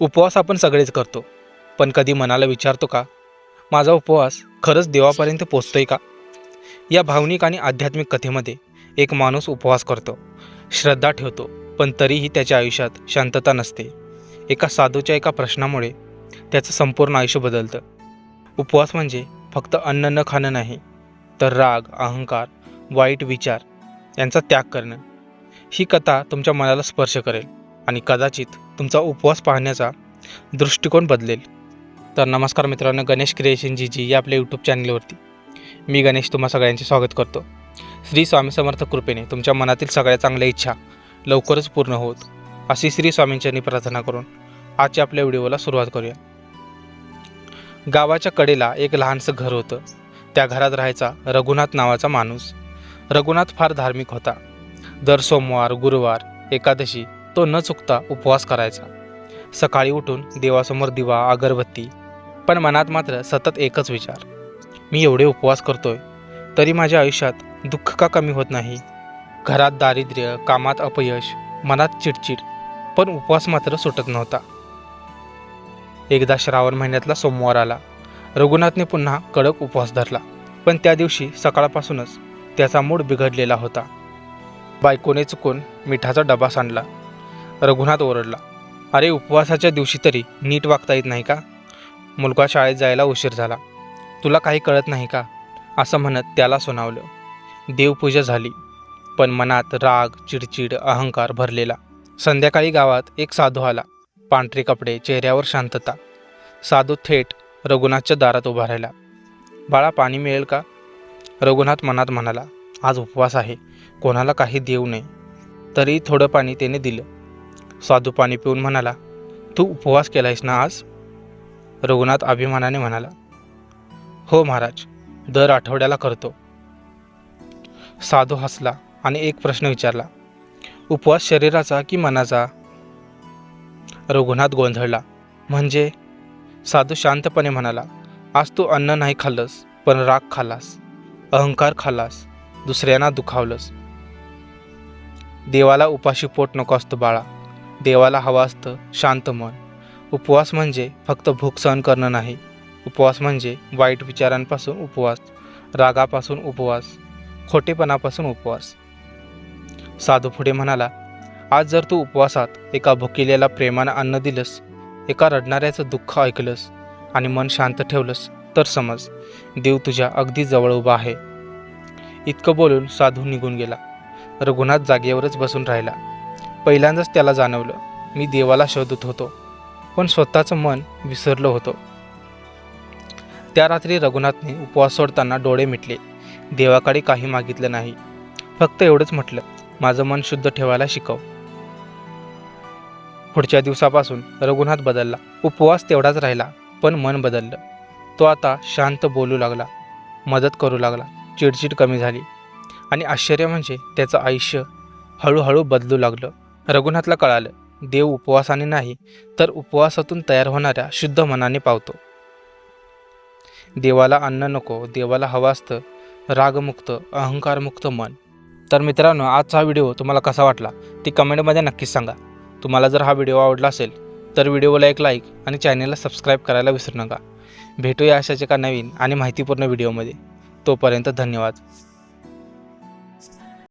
उपवास आपण सगळेच करतो. पण कधी मनाला विचारतो का माझा उपवास खरंच देवापर्यंत पोचतोय का? या भावनिक आणि आध्यात्मिक कथेमध्ये एक माणूस उपवास करतो श्रद्धा ठेवतो पण तरीही त्याच्या आयुष्यात शांतता नसते. एका साधूच्या एका प्रश्नामुळे त्याचं संपूर्ण आयुष्य बदलतं. उपवास म्हणजे फक्त अन्न न खाणं नाही तर राग अहंकार वाईट विचार यांचा त्याग करणं. ही कथा तुमच्या मनाला स्पर्श करेल आणि कदाचित तुमचा उपवास पाहण्याचा दृष्टिकोन बदलेल. तर नमस्कार मित्रांनो गणेश क्रिएशन जी जी या आपल्या यूट्यूब चॅनलवरती मी गणेश तुम्हा सगळ्यांचे स्वागत करतो. श्री स्वामी समर्थ कृपेने तुमच्या मनातील सगळ्या चांगल्या इच्छा लवकरच पूर्ण होत. अशी श्री स्वामींच्यांनी प्रार्थना करून आजच्या आपल्या व्हिडिओला सुरुवात करूया. गावाच्या कडेला एक लहानसं घर होतं. त्या घरात राहायचा रघुनाथ नावाचा माणूस. रघुनाथ फार धार्मिक होता. दर सोमवार गुरुवार एकादशी तो न चुकता उपवास करायचा. सकाळी उठून देवासमोर दिवा अगरबत्ती पण मनात मात्र सतत एकच विचार. मी एवढे उपवास करतोय तरी माझ्या आयुष्यात दुःख का कमी होत नाही? घरात दारिद्र्य कामात अपयश मनात चिडचिड पण उपवास मात्र सुटत नव्हता. एकदा श्रावण महिन्यातला सोमवार आला. रघुनाथने पुन्हा कडक उपवास धरला पण त्या दिवशी सकाळपासूनच त्याचा मूड बिघडलेला होता. बायकोने चुकून मिठाचा डबा सांडला. रघुनाथ ओरडला. अरे उपवासाच्या दिवशी तरी नीट वागता येत नाही का? मुलगा शाळेत जायला उशीर झाला. तुला काही कळत नाही का? असं म्हणत त्याला सुनावलं. देवपूजा झाली. पण मनात राग चिडचिड अहंकार भरलेला. संध्याकाळी गावात एक साधू आला. पांढरे कपडे चेहऱ्यावर शांतता. साधू थेट रघुनाथच्या दारात उभा राहिला. बाळा पाणी मिळेल का? रघुनाथ मनात म्हणाला. आज उपवास आहे. कोणाला काही देऊ नये. तरी थोडं पाणी त्याने दिलं. साधू पाणी पिऊन म्हणाला तू उपवास केलायस ना आज? रघुनाथ अभिमानाने म्हणाला हो महाराज दर आठवड्याला करतो. साधू हसला आणि एक प्रश्न विचारला उपवास शरीराचा की मनाचा? रघुनाथ गोंधळला म्हणजे? साधू शांतपणे म्हणाला आज तू अन्न नाही खाल्लंस पण राग खालास अहंकार खालास दुसऱ्यांना दुखावलंस. देवाला उपाशी पोट नको असतो बाळा देवाला हवं असतं शांत मन. उपवास म्हणजे फक्त भूक सहन करणं नाही. उपवास म्हणजे वाईट विचारांपासून उपवास रागापासून उपवास खोटेपणापासून उपवास. साधू पुढे म्हणाला आज जर तू उपवासात एका भुकिलेला प्रेमानं अन्न दिलंस एका रडणाऱ्याचं दुःख ऐकलंस आणि मन शांत ठेवलंस तर समज देव तुझ्या अगदी जवळ उभा आहे. इतकं बोलून साधू निघून गेला. रघुनाथ जागेवरच बसून राहिला. पहिल्यांदाच त्याला जाणवलं मी देवाला शोधत होतो. पण स्वतःचं मन विसरलो होतं. त्या रात्री रघुनाथने उपवास सोडताना डोळे मिटले. देवाकडे काही मागितलं नाही. फक्त एवढंच म्हटलं माझं मन शुद्ध ठेवायला शिकव. पुढच्या दिवसापासून रघुनाथ बदलला. उपवास तेवढाच राहिला पण मन बदललं. तो आता शांत बोलू लागला मदत करू लागला चिडचिड कमी झाली. आणि आश्चर्य म्हणजे त्याचं आयुष्य हळूहळू बदलू लागलं. रघुनाथला कळालं देव उपवासाने नाही तर उपवासातून तयार होणाऱ्या शुद्ध मनाने पावतो. देवाला अन्न नको देवाला हवं असतं रागमुक्त अहंकारमुक्त मन. तर मित्रांनो आजचा हा व्हिडिओ तुम्हाला कसा वाटला ती कमेंटमध्ये नक्कीच सांगा. तुम्हाला जर हा व्हिडिओ आवडला असेल तर व्हिडिओला एक लाईक आणि चॅनलला सबस्क्राईब करायला विसरू नका. भेटूया अशाच एका नवीन आणि माहितीपूर्ण व्हिडिओमध्ये. तोपर्यंत धन्यवाद.